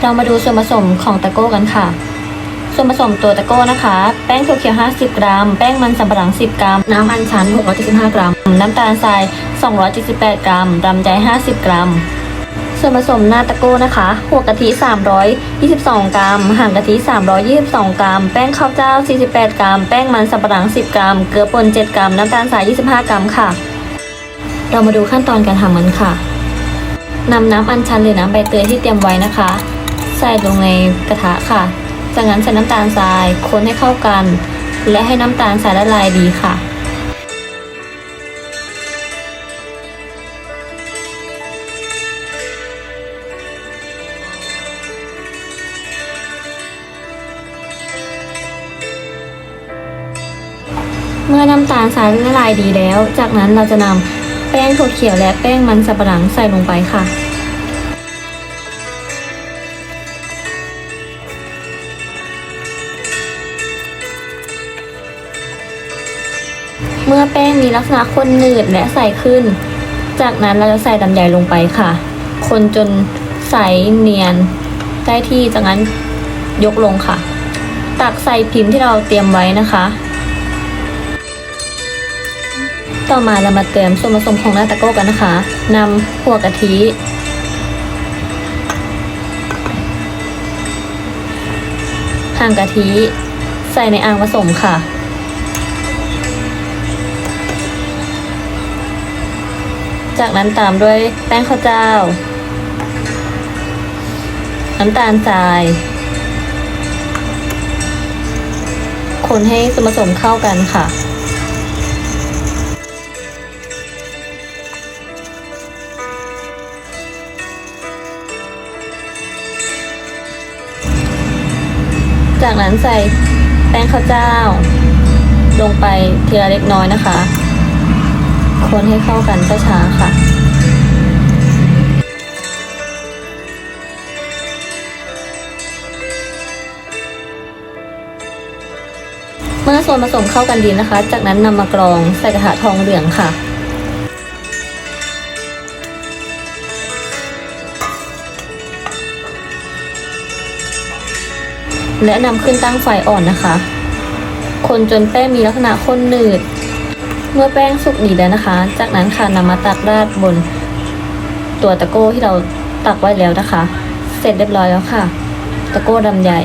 เรามาดูส่วนผสมของตะโก้กันค่ะ ส่วนผสมตัวตะโก้นะคะ แป้งถั่วเขียว 50 กรัม แป้งมันสำปะหลัง 10 กรัม น้ำอัญชัน 675 กรัม น้ำตาลทราย 278 กรัมลำไย50 กรัม ส่วนผสมหน้าตะโก้นะคะ หัวกะทิ 322 กรัมห่างกะทิ 322 กรัม แป้งข้าวเจ้า 48 กรัม แป้งมันสำปะหลัง 10 กรัม เกลือป่น 7 กรัม น้ำตาลทราย 25 กรัมค่ะ เรามาดูขั้นตอนการทำมันค่ะนำน้ำอัญชันหรือน้ำใบเตยที่เตรียมไว้นะคะ ใส่ลงในกระทะค่ะ จากนั้นใส่น้ำตาลทรายคนให้เข้ากัน และให้น้ำตาลทรายละลายดีค่ะเมื่อน้ำตาลทรายละลายดีแล้ว จากนั้นเราจะนำแป้งถั่วเขียวและแป้งมันสับปะหลังใส่ลงไปค่ะ เมื่อแป้งมีลักษณะข้นหนืดและใสขึ้น จากนั้นเราจะใส่ลำไยลงไปค่ะ คนจนใสเนียนได้ที่จากนั้นยกลงค่ะ ตักใส่พิมพ์ที่เราเตรียมไว้นะคะ ต่อมาเรามาเติมส่วนผสมของหน้าตะโก้กันนะคะนำหัวกะทิห่างกะทิใส่ในอ่างผสมค่ะ จากนั้นตามด้วยแป้งข้าวเจ้า น้ำตาลทราย คนให้ส่วนผสมเข้ากันค่ะ จากนั้นใส่แป้งข้าวเจ้า ลงไปทีละเล็กน้อยนะคะ คนให้เข้ากันช้าๆค่ะเมื่อส่วนผสมเข้ากันดีนะคะ จากนั้นนำมากรองใส่กระทะทองเหลืองค่ะ และนำขึ้นตั้งไฟอ่อนนะคะ คนจนแป้งมีลักษณะข้นหนืด เมื่อแป้งสุกดีแล้วนะคะ จากนั้นค่ะนำมาตักราดบนตัวตะโก้ที่เราตักไว้แล้วนะคะ เสร็จเรียบร้อยแล้วค่ะ ตะโก้ดำใหญ่